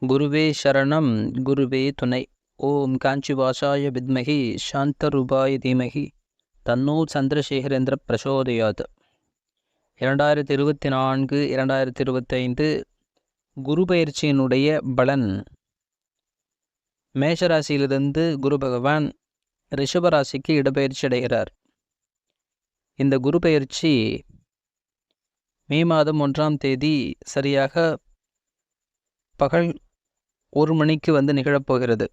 குருவே சரணம் குருவே துணை. ஓம் காஞ்சி வாசாய வித்மகி சாந்தரூபாய தீமகி. தன்னோ சந்திரசேகரேந்திர பிரசோதயாத். இரண்டாயிரத்தி இருபத்தி நான்கு இரண்டாயிரத்தி இருபத்தைந்து குரு பயிற்சியினுடைய பலன். மேஷராசியிலிருந்து குரு பகவான் ரிஷபராசிக்கு இடப்பெயர்ச்சி அடைகிறார். இந்த குரு பயிற்சி மே மாதம் ஒன்றாம் தேதி சரியாக பகல் ஒரு மணிக்கு வந்து நிகழப்போகிறது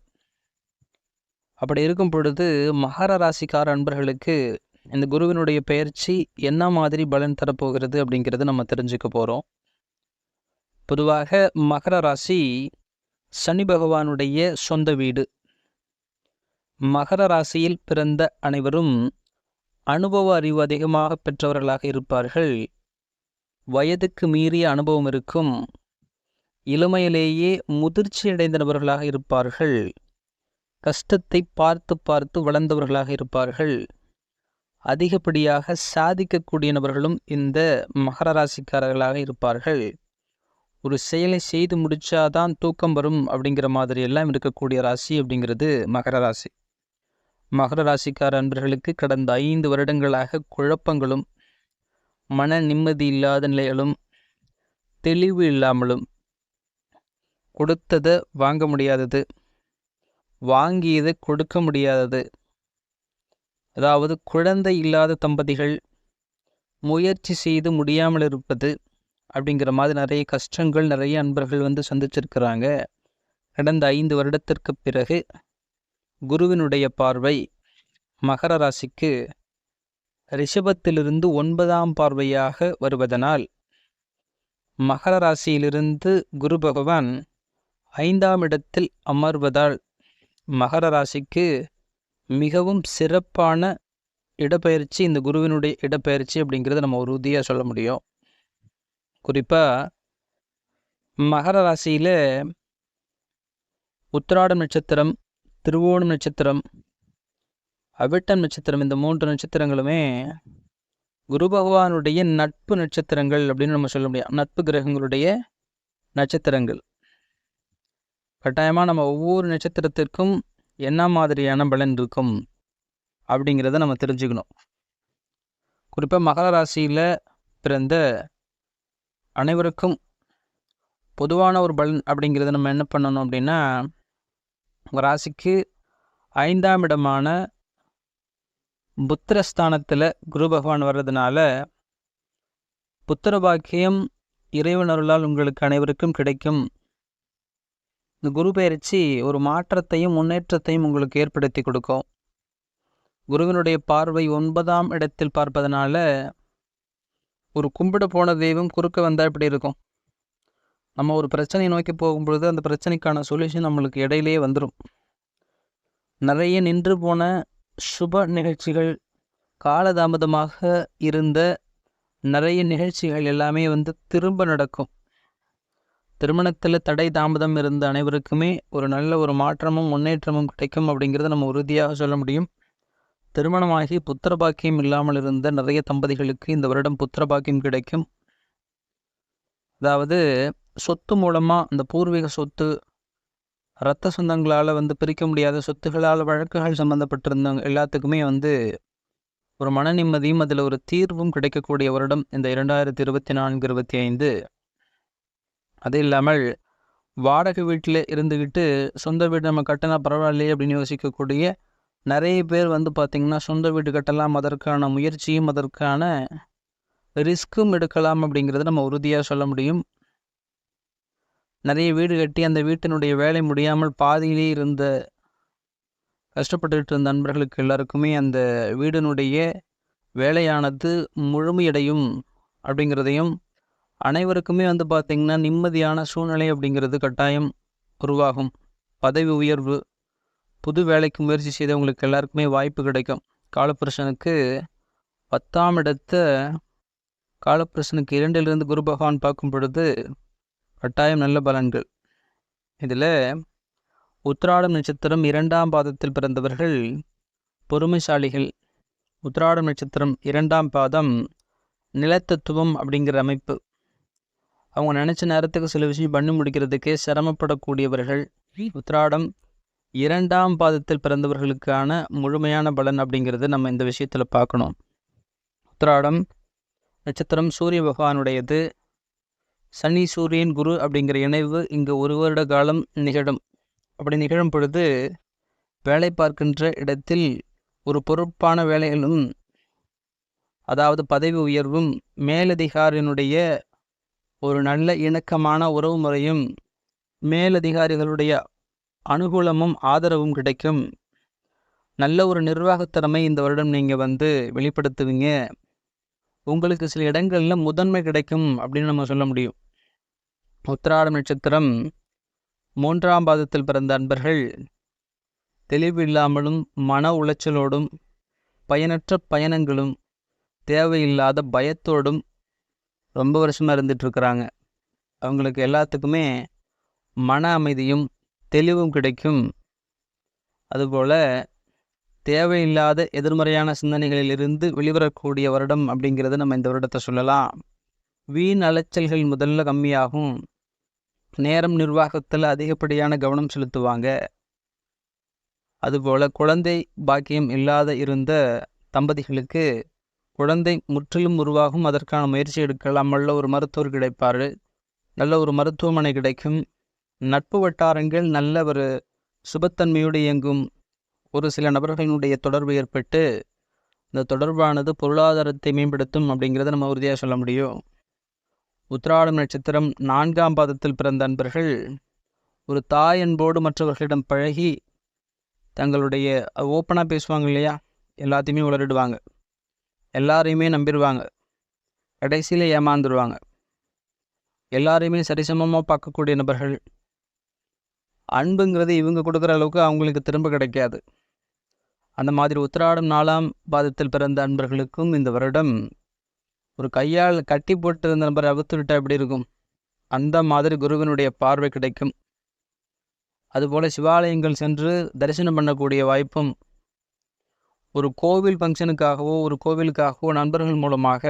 அப்படி இருக்கும் பொழுது மகர ராசிக்கார அன்பர்களுக்கு இந்த குருவினுடைய பெயர்ச்சி என்ன மாதிரி பலன் தரப்போகிறது அப்படிங்கிறது நம்ம தெரிஞ்சுக்க போகிறோம் பொதுவாக மகர ராசி சனி பகவானுடைய சொந்த வீடு. மகர ராசியில் பிறந்த அனைவரும் அனுபவ அறிவு அதிகமாக பெற்றவர்களாக இருப்பார்கள். வயதுக்கு மீறிய அனுபவம் இருக்கும். இளமையிலேயே முதிர்ச்சி அடைந்த நபர்களாக இருப்பார்கள். கஷ்டத்தை பார்த்து பார்த்து வளர்ந்தவர்களாக இருப்பார்கள். அதிகப்படியாக சாதிக்கக்கூடிய நபர்களும் இந்த மகர ராசிக்காரர்களாக இருப்பார்கள். ஒரு செயலை செய்து முடிச்சாதான் தூக்கம் வரும் அப்படிங்கிற மாதிரி எல்லாம் இருக்கக்கூடிய ராசி அப்படிங்கிறது மகர ராசி. மகர ராசிக்கார அன்பர்களுக்கு கடந்த ஐந்து வருடங்களாக குழப்பங்களும் மன நிம்மதி இல்லாத நிலைகளும் தெளிவு இல்லாமலும் கொடுத்ததை வாங்க முடியாதது. வாங்கியதை கொடுக்க முடியாதது. அதாவது குழந்தை இல்லாத தம்பதிகள் முயற்சி செய்து முடியாமல் இருப்பது அப்படிங்கிற மாதிரி நிறைய கஷ்டங்கள் நிறைய அன்பர்கள் வந்து சந்திச்சிருக்கிறாங்க. கடந்த ஐந்து வருடத்திற்கு பிறகு குருவினுடைய பார்வை மகர ராசிக்கு ரிஷபத்திலிருந்து ஒன்பதாம் பார்வையாக வருவதனால் மகர ராசியிலிருந்து குரு பகவான் ஐந்தாம் இடத்தில் அமர்வதால் மகர ராசிக்கு மிகவும் சிறப்பான இடப்பெயர்ச்சி இந்த குருவினுடைய இடப்பெயர்ச்சி அப்படிங்கிறத நம்ம உறுதியாக சொல்ல முடியும். குறிப்பாக மகர ராசியில் உத்திராடம் நட்சத்திரம் திருவோணம் நட்சத்திரம் அவிட்டம் நட்சத்திரம் இந்த மூன்று நட்சத்திரங்களுமே குரு பகவானுடைய நட்பு நட்சத்திரங்கள் அப்படின்னு நம்ம சொல்ல முடியும். நட்பு கிரகங்களுடைய நட்சத்திரங்கள். கட்டாயமாக நம்ம ஒவ்வொரு நட்சத்திரத்திற்கும் என்ன மாதிரியான பலன் இருக்கும் அப்படிங்கிறத நம்ம தெரிஞ்சுக்கணும். குறிப்பாக மகர ராசியில் பிறந்த அனைவருக்கும் பொதுவான ஒரு பலன் அப்படிங்கிறத நம்ம என்ன பண்ணணும் அப்படின்னா உங்கள் ராசிக்கு ஐந்தாம் இடமான புத்திரஸ்தானத்தில் குரு பகவான் வர்றதுனால புத்திர பாக்கியம் இறைவனருளால் உங்களுக்கு அனைவருக்கும் கிடைக்கும். இந்த குரு பயிற்சி ஒரு மாற்றத்தையும் முன்னேற்றத்தையும் உங்களுக்கு ஏற்படுத்தி கொடுக்கும். குருவினுடைய பார்வை ஒன்பதாம் இடத்தில் பார்ப்பதனால ஒரு கும்பிட போன தெய்வம் குறுக்க வந்தால் இப்படி இருக்கும்? நம்ம ஒரு பிரச்சனையை நோக்கி போகும்பொழுது அந்த பிரச்சனைக்கான சொல்யூஷன் நம்மளுக்கு இடையிலேயே வந்துடும் நிறைய நின்று போன சுப நிகழ்ச்சிகள் காலதாமதமாக இருந்த நிறைய நிகழ்ச்சிகள் எல்லாமே வந்து திரும்ப நடக்கும். திருமணத்தில் தடை தாமதம் இருந்த அனைவருக்குமே ஒரு நல்ல ஒரு மாற்றமும் முன்னேற்றமும் கிடைக்கும் அப்படிங்கிறத நம்ம உறுதியாக சொல்ல முடியும். திருமணமாகி புத்திர பாக்கியம் இல்லாமல் இருந்த நிறைய தம்பதிகளுக்கு இந்த வருடம் புத்திர பாக்கியம் கிடைக்கும். அதாவது சொத்து மூலமாக அந்த பூர்வீக சொத்து இரத்த சொந்தங்களால் வந்து பிரிக்க முடியாத சொத்துகளால் வழக்குகள் சம்மந்தப்பட்டிருந்தவங்க எல்லாத்துக்குமே வந்து ஒரு மன நிம்மதியும் அதில் ஒரு தீர்வும் கிடைக்கக்கூடிய வருடம் இந்த இரண்டாயிரத்தி இருபத்தி நான்கு இருபத்தி ஐந்து. அது இல்லாமல் வாடகை வீட்டில் இருந்துக்கிட்டு சொந்த வீடு நம்ம கட்டினா பரவாயில்லையே அப்படின்னு யோசிக்கக்கூடிய நிறைய பேர் வந்து பார்த்திங்கன்னா சொந்த வீடு கட்டலாம் அதற்கான முயற்சியும் அதற்கான ரிஸ்க்கும் எடுக்கலாம் அப்படிங்கிறத நம்ம உறுதியாக சொல்ல முடியும். நிறைய வீடு கட்டி அந்த வீட்டினுடைய வேலை முடியாமல் பாதியிலே இருந்த கஷ்டப்பட்டுக்கிட்டு இருந்த நண்பர்களுக்கு எல்லாருக்குமே அந்த வீடினுடைய வேலையானது முழுமையடையும் அப்படிங்கிறதையும் அனைவருக்குமே வந்து பார்த்திங்கன்னா நிம்மதியான சூழ்நிலை அப்படிங்கிறது கட்டாயம் உருவாகும். பதவி உயர்வு புது வேலைக்கு முயற்சி செய்தவங்களுக்கு எல்லாருக்குமே வாய்ப்பு கிடைக்கும். காலப்புருஷனுக்கு பத்தாம் இடத்த காலப்புருஷனுக்கு இரண்டிலிருந்து குரு பகவான் பார்க்கும் பொழுது கட்டாயம் நல்ல பலன்கள். இதில் உத்திராடம் நட்சத்திரம் இரண்டாம் பாதத்தில் பிறந்தவர்கள் பொறுமைசாலிகள். உத்திராடம் நட்சத்திரம் இரண்டாம் பாதம் நிலத்தத்துவம் அப்படிங்கிற அமைப்பு. அவங்க நினச்ச நேரத்துக்கு சில விஷயம் பண்ணி முடிக்கிறதுக்கே சிரமப்படக்கூடியவர்கள். உத்திராடம் இரண்டாம் பாதத்தில் பிறந்தவர்களுக்கான முழுமையான பலன் அப்படிங்கிறது நம்ம இந்த விஷயத்தில் பார்க்கணும். உத்திராடம் நட்சத்திரம் சூரிய பகவானுடையது. சனி சூரியன் குரு அப்படிங்கிற இணைவு இங்கே ஒரு வருட காலம் நிகழும். அப்படி நிகழும் பொழுது வேலை பார்க்கின்ற இடத்தில் ஒரு பொறுப்பான வேலைகளும் அதாவது பதவி உயர்வும் மேலதிகாரியினுடைய ஒரு நல்ல இணக்கமான உறவு முறையும் மேலதிகாரிகளுடைய அனுகூலமும் ஆதரவும் கிடைக்கும். நல்ல ஒரு நிர்வாகத்திறமை இந்த வருடம் நீங்கள் வந்து வெளிப்படுத்துவீங்க. உங்களுக்கு சில இடங்களில் முதன்மை கிடைக்கும் அப்படின்னு நம்ம சொல்ல முடியும். உத்திராடம் நட்சத்திரம் மூன்றாம் பாதத்தில் பிறந்த அன்பர்கள் தெளிவு இல்லாமலும் மன உளைச்சலோடும் பயனற்ற பயணங்களும் தேவையில்லாத பயத்தோடும் ரொம்ப வருஷமாக இருந்துகிட்ருக்குறாங்க அவங்களுக்கு எல்லாத்துக்குமே மன அமைதியும் தெளிவும் கிடைக்கும். அதுபோல் தேவையில்லாத எதிர்மறையான சிந்தனைகளிலிருந்து வெளிவரக்கூடிய வருடம் அப்படிங்கிறத நம்ம இந்த வருடத்தை சொல்லலாம். வீண் அலைச்சல்கள் முதல்ல கம்மியாகும். நேரம் நிர்வாகத்தில் அதிகப்படியான கவனம் செலுத்துவாங்க. அதுபோல் குழந்தை பாக்கியம் இல்லாத இருந்த தம்பதிகளுக்கு குழந்தை முற்றிலும் உருவாகும். அதற்கான முயற்சி எடுக்கலாம். நல்ல ஒரு மருத்துவர் கிடைப்பார். நல்ல ஒரு மருத்துவமனை கிடைக்கும். நட்பு வட்டாரங்கள் நல்ல ஒரு சுபத்தன்மையோடு இயங்கும். ஒரு சில நபர்களினுடைய தொடர்பு ஏற்பட்டு இந்த தொடர்பானது பொருளாதாரத்தை மேம்படுத்தும் அப்படிங்கிறத நம்ம உறுதியாக சொல்ல முடியும். உத்திராடம் நட்சத்திரம் நான்காம் பாதத்தில் பிறந்த அன்பர்கள் ஒரு தாய் அன்போடு மற்றவர்களிடம் பழகி தங்களுடைய ஓப்பனாக பேசுவாங்க இல்லையா? எல்லாத்தையுமே உளறிடுவாங்க. எல்லாரையுமே நம்பிடுவாங்க கடைசியில் ஏமாந்துருவாங்க. எல்லாரையுமே சரிசமமாக பார்க்கக்கூடிய நபர்கள். அன்புங்கிறது இவங்க கொடுக்குற அளவுக்கு அவங்களுக்கு திரும்ப கிடைக்காது. அந்த மாதிரி உத்திராடம் நாலாம் பாதத்தில் பிறந்த அன்பர்களுக்கும் இந்த வருடம் ஒரு கையால் கட்டி போட்டு இருந்த நபரை அவுத்து விட்டால் எப்படி இருக்கும்? அந்த மாதிரி குருவினுடைய பார்வை கிடைக்கும். அதுபோல் சிவாலயங்கள் சென்று தரிசனம் பண்ணக்கூடிய வாய்ப்பும் ஒரு கோவில் ஃபங்க்ஷனுக்காகவோ ஒரு கோவிலுக்காகவோ நண்பர்கள் மூலமாக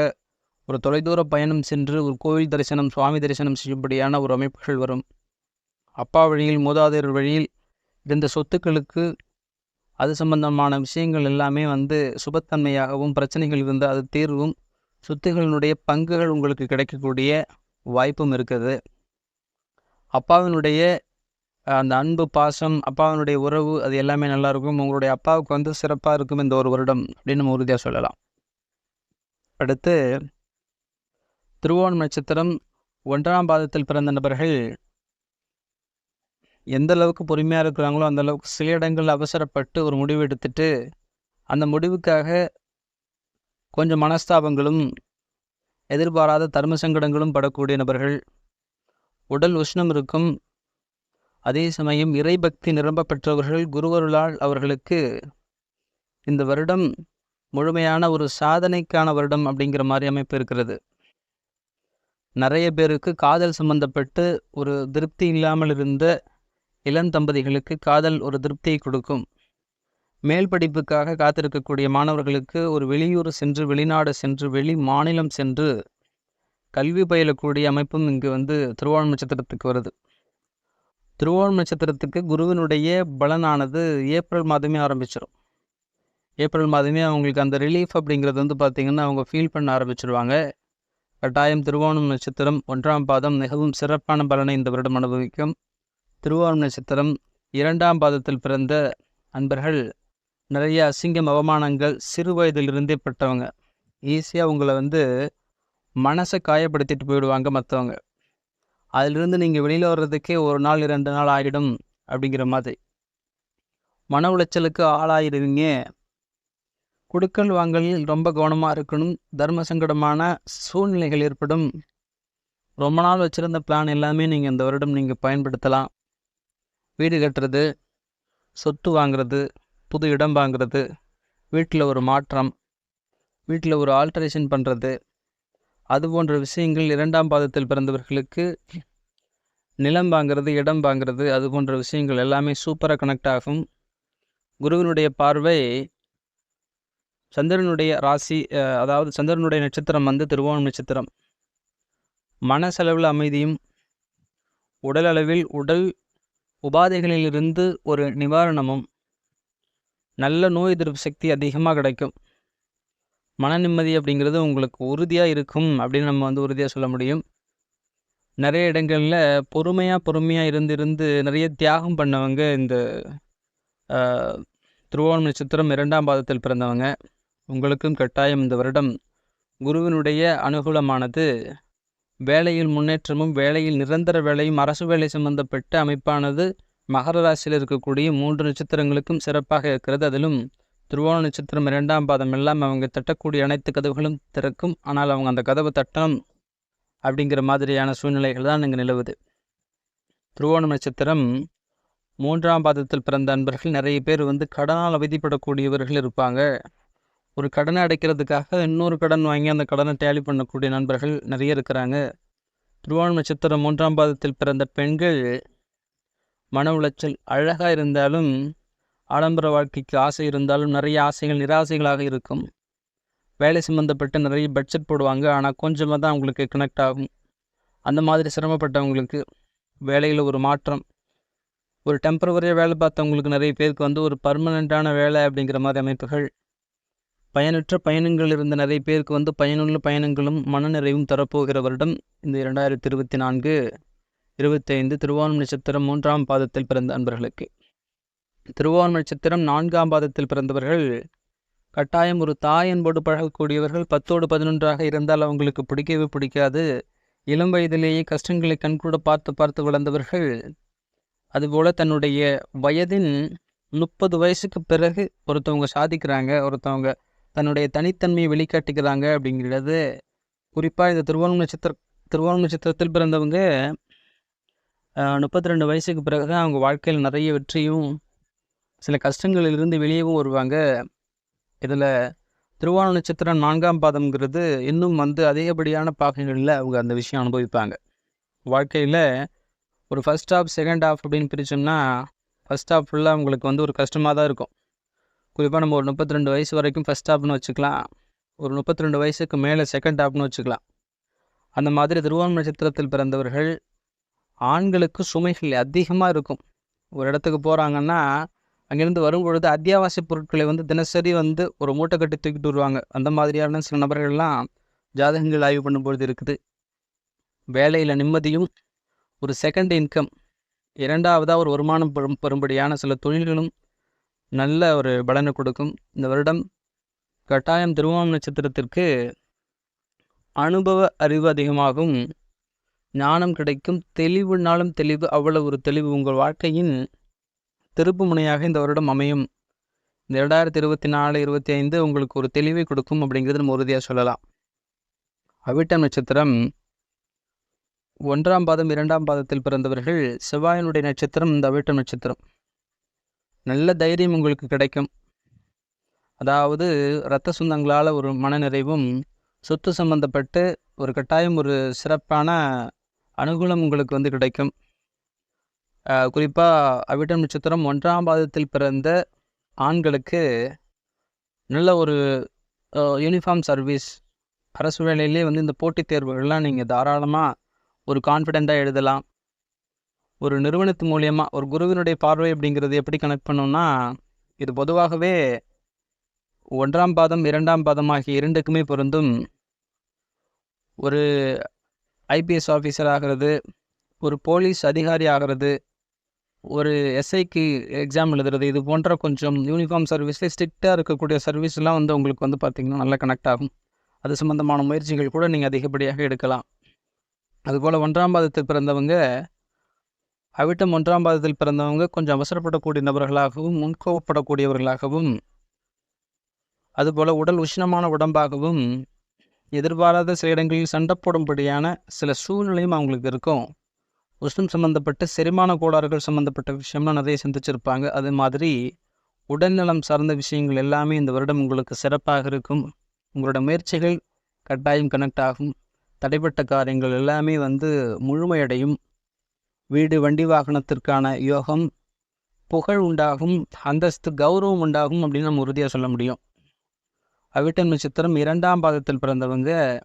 ஒரு தொலைதூர பயணம் சென்று ஒரு கோவில் தரிசனம் சுவாமி தரிசனம் செய்யும்படியான ஒரு அமைப்புகள் வரும். அப்பா வழியில் மூதாதையர் வழியில் இருந்த சொத்துக்களுக்கு அது சம்பந்தமான விஷயங்கள் எல்லாமே வந்து சுபத்தன்மையாகவும் பிரச்சனைகள் இருந்து அது தீர்வும் சொத்துகளினுடைய பங்குகள் உங்களுக்கு கிடைக்கக்கூடிய வாய்ப்பும் இருக்குது. அப்பாவினுடைய அந்த அன்பு பாசம் அப்பாவினுடைய உறவு அது எல்லாமே நல்லா இருக்கும். உங்களுடைய அப்பாவுக்கு வந்து சிறப்பாக இருக்கும் இந்த ஒரு வருடம் அப்படின்னு நம்ம உறுதியாக சொல்லலாம். அடுத்து திருவோணம் நட்சத்திரம் ஒன்றாம் பாதத்தில் பிறந்த நபர்கள் எந்த அளவுக்கு பொறுமையாக இருக்கிறாங்களோ அந்த அளவுக்கு சில இடங்கள் அவசரப்பட்டு ஒரு முடிவு எடுத்துட்டு அந்த முடிவுக்காக கொஞ்சம் மனஸ்தாபங்களும் எதிர்பாராத தர்ம சங்கடங்களும் படக்கூடிய நபர்கள். உடல் உஷ்ணம் இருக்கும். அதே சமயம் இறைபக்தி நிரம்ப பெற்றவர்கள் குருவருளால் அவர்களுக்கு இந்த வருடம் முழுமையான ஒரு சாதனைக்கான வருடம் அப்படிங்கிற மாதிரி அமைப்பு இருக்கிறது. நிறைய பேருக்கு காதல் சம்பந்தப்பட்டு ஒரு திருப்தி இல்லாமல் இருந்த இளம் தம்பதிகளுக்கு காதல் ஒரு திருப்தியை கொடுக்கும். மேல் படிப்புக்காக காத்திருக்கக்கூடிய மாணவர்களுக்கு ஒரு வெளியூர் சென்று வெளிநாடு சென்று வெளி மாநிலம் சென்று கல்வி பயிலக்கூடிய அமைப்பும் இங்கு வந்து திருவோணம் நட்சத்திரத்துக்கு வருது. திருவோணம் நட்சத்திரத்துக்கு குருவினுடைய பலனானது ஏப்ரல் மாதமே ஆரம்பிச்சிடும் ஏப்ரல் மாதமே அவங்களுக்கு அந்த ரிலீஃப் அப்படிங்கிறது வந்து பார்த்திங்கன்னா அவங்க ஃபீல் பண்ண ஆரம்பிச்சிருவாங்க. கட்டாயம் திருவோணம் நட்சத்திரம் ஒன்றாம் பாதம் மிகவும் சிறப்பான பலனை இந்த வருடம் அனுபவிக்கும். திருவோணம் நட்சத்திரம் இரண்டாம் பாதத்தில் பிறந்த அன்பர்கள் நிறைய அசிங்கம் அவமானங்கள் சிறு வயதிலிருந்தே பட்டவங்க. ஈஸியாக உங்களை வந்து மனசை காயப்படுத்திட்டு போயிடுவாங்க மற்றவங்க அதிலிருந்து நீங்கள் வெளியில் வர்றதுக்கே ஒரு நாள் இரண்டு நாள் ஆகிடும் அப்படிங்கிற மாதிரி. மன உளைச்சலுக்கு ஆளாயிருவீங்க. கொடுக்கல் வாங்கலில் ரொம்ப கவனமாக இருக்கணும். தர்ம சங்கடமான சூழ்நிலைகள் ஏற்படும். ரொம்ப நாள் வச்சுருந்த பிளான் எல்லாமே நீங்கள் இந்த வருடம் நீங்கள் பயன்படுத்தலாம். வீடு கட்டுறது சொத்து வாங்குறது புது இடம் வாங்குறது வீட்டில் ஒரு மாற்றம் வீட்டில் ஒரு ஆல்ட்ரேஷன் பண்ணுறது அது போன்ற விஷயங்கள் இரண்டாம் பாதத்தில் பிறந்தவர்களுக்கு நிலம் வாங்கிறது இடம் வாங்கிறது அது போன்ற விஷயங்கள் எல்லாமே சூப்பராக கனெக்ட் ஆகும். குருவினுடைய பார்வை சந்திரனுடைய ராசி அதாவது சந்திரனுடைய நட்சத்திரம் வந்து திருவோணம் நட்சத்திரம். மனசளவில் அமைதியும் உடல் அளவில் உடல் உபாதைகளிலிருந்து ஒரு நிவாரணமும் நல்ல நோய் எதிர்ப்பு சக்தி அதிகமாக கிடைக்கும். மன நிம்மதி அப்படிங்கிறது உங்களுக்கு உறுதியாக இருக்கும் அப்படின்னு நம்ம வந்து உறுதியாக சொல்ல முடியும். நிறைய இடங்களில் பொறுமையாக பொறுமையாக இருந்து இருந்து நிறைய தியாகம் பண்ணவங்க இந்த திருவோணம் நட்சத்திரம் இரண்டாம் பாதத்தில் பிறந்தவங்க. உங்களுக்கும் கட்டாயம் இந்த வருடம் குருவினுடைய அனுகூலமானது. வேலையில் முன்னேற்றமும் வேலையில் நிரந்தர வேலையும் அரசு வேலை சம்பந்தப்பட்ட அமைப்பானது மகர ராசியில் இருக்கக்கூடிய மூன்று நட்சத்திரங்களுக்கும் சிறப்பாக இருக்கிறது. அதிலும் திருவோண நட்சத்திரம் இரண்டாம் பாதம் எல்லாம் அவங்க தட்டக்கூடிய அனைத்து கதவுகளும் திறக்கும். ஆனால் அவங்க அந்த கதவை தட்டணும் அப்படிங்கிற மாதிரியான சூழ்நிலைகள் தான் இங்கே நிலவுது. திருவோணம் நட்சத்திரம் மூன்றாம் பாதத்தில் பிறந்த அன்பர்கள் நிறைய பேர் வந்து கடனால் அவதிப்படக்கூடியவர்கள் இருப்பாங்க. ஒரு கடனை அடைக்கிறதுக்காக இன்னொரு கடன் வாங்கி அந்த கடனை டேலி பண்ணக்கூடிய நண்பர்கள் நிறைய இருக்கிறாங்க. திருவோணம் நட்சத்திரம் மூன்றாம் பாதத்தில் பிறந்த பெண்கள் மன உளைச்சல் அழகாக இருந்தாலும் ஆடம்பர வாழ்க்கைக்கு ஆசை இருந்தாலும் நிறைய ஆசைகள் நிராசைகளாக இருக்கும். வேலை சம்மந்தப்பட்டு நிறைய பட்ஜெட் போடுவாங்க. ஆனால் கொஞ்சமாக தான் அவங்களுக்கு கனெக்ட் ஆகும். அந்த மாதிரி சிரமப்பட்டவங்களுக்கு வேலையில் ஒரு மாற்றம். ஒரு டெம்பரவரியாக வேலை பார்த்தவங்களுக்கு நிறைய பேருக்கு வந்து ஒரு பர்மனெண்ட்டான வேலை அப்படிங்கிற மாதிரி அமைப்புகள். பயனற்ற பயணங்கள் இருந்த நிறைய பேருக்கு வந்து பயனுள்ள பயணங்களும் மனநிறைவும் தரப்போகிற வருடம் இந்த இரண்டாயிரத்தி இருபத்தி நான்கு இருபத்தைந்து திருவானம் நட்சத்திரம் மூன்றாம் பாதத்தில் பிறந்த அன்பர்களுக்கு. திருவோணம் நட்சத்திரம் நான்காம் பாதத்தில் பிறந்தவர்கள் கட்டாயம் ஒரு தாய் என்போடு பழகக்கூடியவர்கள் பத்தோடு பதினொன்றாக இருந்தால் அவங்களுக்கு பிடிக்கவே பிடிக்காது. இளம் வயதிலேயே கஷ்டங்களை கண்கூட பார்த்து பார்த்து வளர்ந்தவர்கள் அதுபோல் தன்னுடைய வயதின் முப்பது வயசுக்கு பிறகு ஒருத்தவங்க சாதிக்கிறாங்க ஒருத்தவங்க தன்னுடைய தனித்தன்மையை வெளிக்காட்டிக்கிறாங்க அப்படிங்கிறது. குறிப்பாக இந்த திருவோணம் நட்சத்திர திருவோணம் நட்சத்திரத்தில் பிறந்தவங்க முப்பத்தி ரெண்டு வயசுக்கு பிறகு தான் அவங்க வாழ்க்கையில் நிறைய வெற்றியும் சில கஷ்டங்களிலிருந்து வெளியேவும் வருவாங்க. இதில் திருவோண நட்சத்திரம் நான்காம் பாதம்ங்கிறது இன்னும் வந்து அதிகப்படியான பாகங்களில் அவங்க அந்த விஷயம் அனுபவிப்பாங்க. வாழ்க்கையில் ஒரு ஃபஸ்ட் ஆஃப் செகண்ட் ஆஃப் அப்படின்னு பிரித்தோம்னா ஃபஸ்ட் ஆஃப் ஃபுல்லாக உங்களுக்கு வந்து ஒரு கஷ்டமாக தான் இருக்கும். குறிப்பாக நம்ம ஒரு முப்பத்தி ரெண்டு வயசு வரைக்கும் ஃபஸ்ட் ஆஃப்னு வச்சுக்கலாம். ஒரு முப்பத்தி ரெண்டு வயசுக்கு மேலே செகண்ட் ஆஃப்னு வச்சுக்கலாம். அந்த மாதிரி திருவோண நட்சத்திரத்தில் பிறந்தவர்கள் ஆண்களுக்கு சுமைகள் அதிகமாக இருக்கும். ஒரு இடத்துக்கு போகிறாங்கன்னா அங்கேருந்து வரும்பொழுது அத்தியாவசிய பொருட்களை வந்து தினசரி வந்து ஒரு மூட்டை கட்டி தூக்கிட்டு வருவாங்க. அந்த மாதிரியான சில நபர்கள்லாம் ஜாதகங்கள் ஆய்வு பண்ணும்பொழுது இருக்குது. வேலையில் நிம்மதியும் ஒரு செகண்ட் இன்கம் இரண்டாவதாக ஒரு வருமானம் பெறும் பெறும்படியான சில தொழில்களும் நல்ல ஒரு பலனை கொடுக்கும். இந்த வருடம் கட்டாயம் திருவோணம் நட்சத்திரத்திற்கு அனுபவ அறிவு அதிகமாகும். ஞானம் கிடைக்கும். தெளிவுனாலும் தெளிவு அவ்வளவு ஒரு தெளிவு உங்கள் வாழ்க்கையின் திருப்பு முனையாக இந்த வருடம் அமையும். இந்த இரண்டாயிரத்தி இருபத்தி நாலு இருபத்தி ஐந்து உங்களுக்கு ஒரு தெளிவை கொடுக்கும் அப்படிங்கிறது நம்ம உறுதியாக சொல்லலாம். அவிட்டம் நட்சத்திரம் ஒன்றாம் பாதம் இரண்டாம் பாதத்தில் பிறந்தவர்கள் செவ்வாயினுடைய நட்சத்திரம் இந்த அவிட்டம் நட்சத்திரம். நல்ல தைரியம் உங்களுக்கு கிடைக்கும். அதாவது இரத்த சொந்தங்களால் ஒரு மனநிறைவும் சொத்து சம்பந்தப்பட்டு ஒரு கட்டாயம் ஒரு சிறப்பான அனுகூலம் உங்களுக்கு வந்து கிடைக்கும். குறிப்பாக அவிட்டம் நட்சத்திரம் ஒன்றாம் பாதத்தில் பிறந்த ஆண்களுக்கு நல்ல ஒரு யூனிஃபார்ம் சர்வீஸ் அரசு வேலையிலே வந்து இந்த போட்டித் தேர்வுகள்லாம் நீங்கள் தாராளமாக ஒரு கான்ஃபிடெண்ட்டாக எழுதலாம். ஒரு நிறுவனத்து மூலியமாக ஒரு குருவினுடைய பார்வை அப்படிங்கிறது எப்படி கனெக்ட் பண்ணோம்னா இது பொதுவாகவே ஒன்றாம் பாதம் இரண்டாம் பாதம் ஆகிய இரண்டுக்குமே பொருந்தும். ஒரு ஐபிஎஸ் ஆஃபீஸர் ஆகிறது ஒரு போலீஸ் அதிகாரி ஆகிறது ஒரு எஸ்ஐக்கு எக்ஸாம் எழுதுறது இது போன்ற கொஞ்சம் யூனிஃபார்ம் சர்வீஸில் ஸ்ட்ரிக்டாக இருக்கக்கூடிய சர்வீஸ்லாம் வந்து உங்களுக்கு வந்து பார்த்திங்கன்னா நல்லா கனெக்ட் ஆகும். அது சம்மந்தமான முயற்சிகள் கூட நீங்கள் அதிகப்படியாக எடுக்கலாம். அதுபோல் ஒன்றாம் பாதத்தில் பிறந்தவங்க அவிட்டம் ஒன்றாம் பாதத்தில் பிறந்தவங்க கொஞ்சம் அவசரப்படக்கூடிய நபர்களாகவும் முன்கோவப்படக்கூடியவர்களாகவும் அதுபோல் உடல் உஷ்ணமான உடம்பாகவும் எதிர்பாராத சில இடங்களில் சண்டை போடும்படியான சில சூழ்நிலையும் அவங்களுக்கு இருக்கும். உஷ்ணம் சம்மந்தப்பட்ட செரிமான கோளாறுகள் சம்மந்தப்பட்ட விஷயம்லாம் நிறைய சிந்திச்சிருப்பாங்க. அது மாதிரி உடல்நலம் சார்ந்த விஷயங்கள் எல்லாமே இந்த வருடம் உங்களுக்கு சிறப்பாக இருக்கும். உங்களோட முயற்சிகள் கட்டாயம் கனெக்ட் ஆகும். தடைப்பட்ட காரியங்கள் எல்லாமே வந்து முழுமையடையும். வீடு வண்டி வாகனத்திற்கான யோகம் புகழ் உண்டாகும். அந்தஸ்து கௌரவம் உண்டாகும் அப்படின்னு நம்ம உறுதியாக சொல்ல முடியும். அவிட்டன் நட்சத்திரம் இரண்டாம் பாதத்தில் பிறந்தவங்க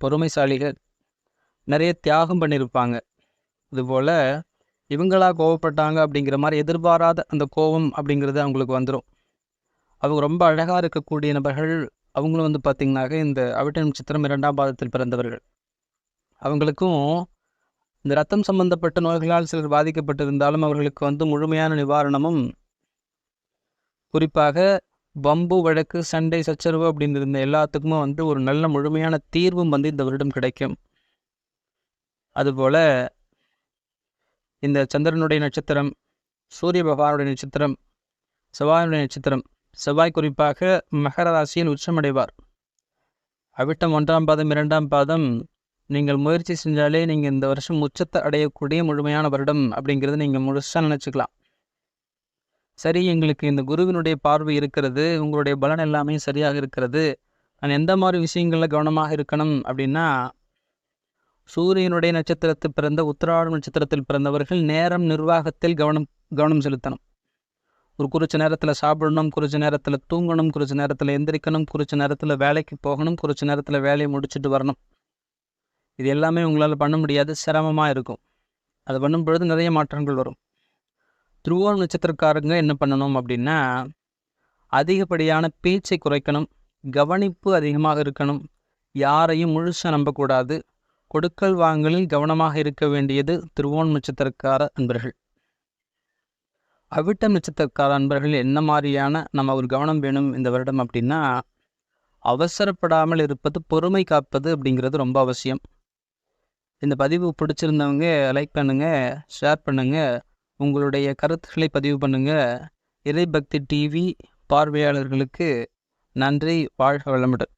பொறுமைசாலிகள். நிறைய தியாகம் பண்ணியிருப்பாங்க இதுபோல் இவங்களா கோவப்பட்டாங்க அப்படிங்கிற மாதிரி எதிர்பாராத அந்த கோபம் அப்படிங்கிறது அவங்களுக்கு வந்துடும் அவங்க ரொம்ப அழகாக இருக்கக்கூடிய நபர்கள் அவங்களும் வந்து பார்த்திங்கனாக்க இந்த அவிட்ட நட்சத்திரம் இரண்டாம் பாதத்தில் பிறந்தவர்கள். அவங்களுக்கும் இந்த ரத்தம் சம்பந்தப்பட்ட நோய்களால் சிலர் பாதிக்கப்பட்டிருந்தாலும் அவர்களுக்கு வந்து முழுமையான நிவாரணமும் குறிப்பாக பம்பு வழக்கு சண்டை சச்சரவு அப்படின்னு இருந்த எல்லாத்துக்குமே வந்து ஒரு நல்ல முழுமையான தீர்வும் வந்து இந்த வருடம் கிடைக்கும். அதுபோல் இந்த சந்திரனுடைய நட்சத்திரம் சூரிய பகவானுடைய நட்சத்திரம் செவ்வாயுடைய நட்சத்திரம். செவ்வாய் குறிப்பாக மகர ராசியில் உச்சமடைவார். அவிட்டம் ஒன்றாம் பாதம் இரண்டாம் பாதம். நீங்கள் முயற்சி செஞ்சாலே நீங்கள் இந்த வருஷம் உச்சத்தை அடையக்கூடிய முழுமையான வருடம் அப்படிங்கிறது நீங்கள் முழுசாக நினச்சிக்கலாம். சரி எங்களுக்கு இந்த குருவினுடைய பார்வை இருக்கிறது உங்களுடைய பலன் எல்லாமே சரியாக இருக்கிறது. நான் எந்த மாதிரி விஷயங்களில் கவனமாக இருக்கணும் அப்படின்னா சூரியனுடைய நட்சத்திரத்தில் பிறந்த உத்திராடம் நட்சத்திரத்தில் பிறந்தவர்கள் நேரம் நிர்வாகத்தில் கவனம் கவனம் செலுத்தணும். ஒரு குறிச்ச நேரத்தில் சாப்பிடணும் குறிச்ச நேரத்தில் தூங்கணும் குறிச்ச நேரத்தில் எந்திரிக்கணும் குறிச்ச நேரத்தில் வேலைக்கு போகணும் குறிச்ச நேரத்தில் வேலையை முடிச்சுட்டு வரணும். இது எல்லாமே உங்களால் பண்ண முடியாது சிரமமாக இருக்கும். அது பண்ணும் பொழுது நிறைய மாற்றங்கள் வரும். துருவோம் நட்சத்திரக்காரங்க என்ன பண்ணணும் அப்படின்னா அதிகப்படியான பேச்சை குறைக்கணும் கவனிப்பு அதிகமாக இருக்கணும். யாரையும் முழுசாக நம்பக்கூடாது. கொடுக்கல் வாங்கலில் கவனமாக இருக்க வேண்டியது திருவோண நட்சத்திரக்கார அன்பர்கள். அவிட்டம் நட்சத்திரக்கார அன்பர்கள் என்ன மாதிரியான நம்ம ஒரு கவனம் வேணும் இந்த வருடம் அப்படின்னா அவசரப்படாமல் இருப்பது பொறுமை காப்பது அப்படிங்கிறது ரொம்ப அவசியம். இந்த பதிவு பிடிச்சிருந்தவங்க லைக் பண்ணுங்கள் ஷேர் பண்ணுங்கள் உங்களுடைய கருத்துக்களை பதிவு பண்ணுங்கள் இறைபக்தி டிவி பார்வையாளர்களுக்கு நன்றி வாழ்க வளமுடன்.